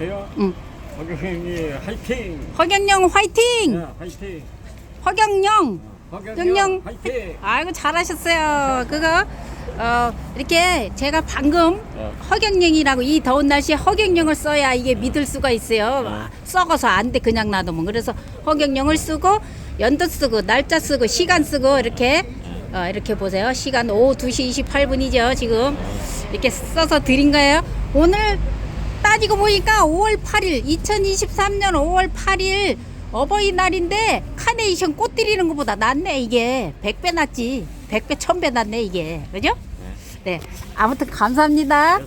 해요. 응. 허경이 화이팅. 허경영 화이팅! 네, 화이팅. 허경영! 허경영 경영. 화이팅. 아이고 잘하셨어요. 그거 어 이렇게 제가 방금 네. 허경영이라고 이 더운 날씨에 허경영을 써야 이게 믿을 수가 있어요. 네. 썩어서 안 돼 그냥 놔두면 그래서 허경영을 쓰고 연도 쓰고 날짜 쓰고 시간 쓰고 이렇게 어, 이렇게 보세요. 시간 오후 2시 28분이죠. 지금 이렇게 써서 드린 거예요. 오늘 따지고 보니까 5월 8일 2023년 5월 8일 어버이날인데 카네이션 꽃 드리는 것보다 낫네 이게. 100배 낫지. 100배 1000배 낫네 이게. 그죠? 네. 아무튼 감사합니다.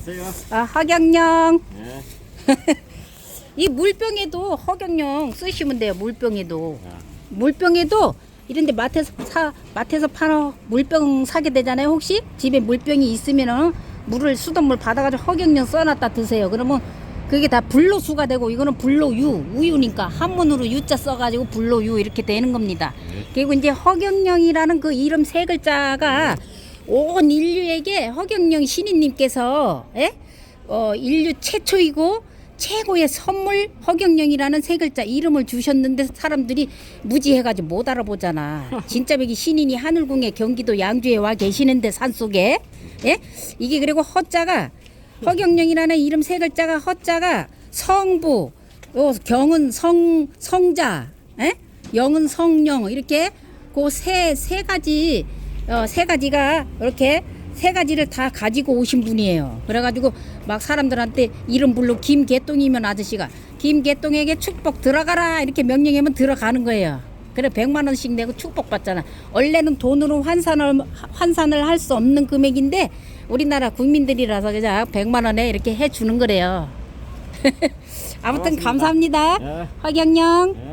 아, 허경영. 네. 이 물병에도 허경영 쓰시면 돼요 물병에도. 네. 물병에도 이런데 마트에서 사 마트에서 팔어 물병 사게 되잖아요 혹시? 집에 물병이 있으면은 물을 수돗물 받아가지고 허경영 써놨다 드세요 그러면 그게 다 불로수가 되고 이거는 불로유 우유니까 한문으로 유자 써가지고 불로유 이렇게 되는 겁니다 그리고 이제 허경영이라는 그 이름 세 글자가 온 인류에게 허경영 신인님께서 예? 어, 인류 최초이고 최고의 선물 허경영이라는 세 글자 이름을 주셨는데 사람들이 무지해가지고 못 알아보잖아. 진짜 여기 신인이 하늘궁에 경기도 양주에 와 계시는데 산 속에 예? 이게 그리고 허자가 허경영이라는 이름 세 글자가 허자가 성부, 요 경은 성 성자, 예? 영은 성령 이렇게 그 세 세 가지 어, 세 가지가 이렇게 세 가지를 다 가지고 오신 분이에요. 그래가지고 막 사람들한테 이름 불러 김개똥이면 아저씨가 김개똥에게 축복 들어가라 이렇게 명령하면 들어가는 거예요. 그래 100만 원씩 내고 축복 받잖아. 원래는 돈으로 환산을 환산을 할 수 없는 금액인데 우리나라 국민들이라서 그냥 100만 원에 이렇게 해 주는 거래요. 아무튼 고맙습니다. 감사합니다. 네. 허경영. 네.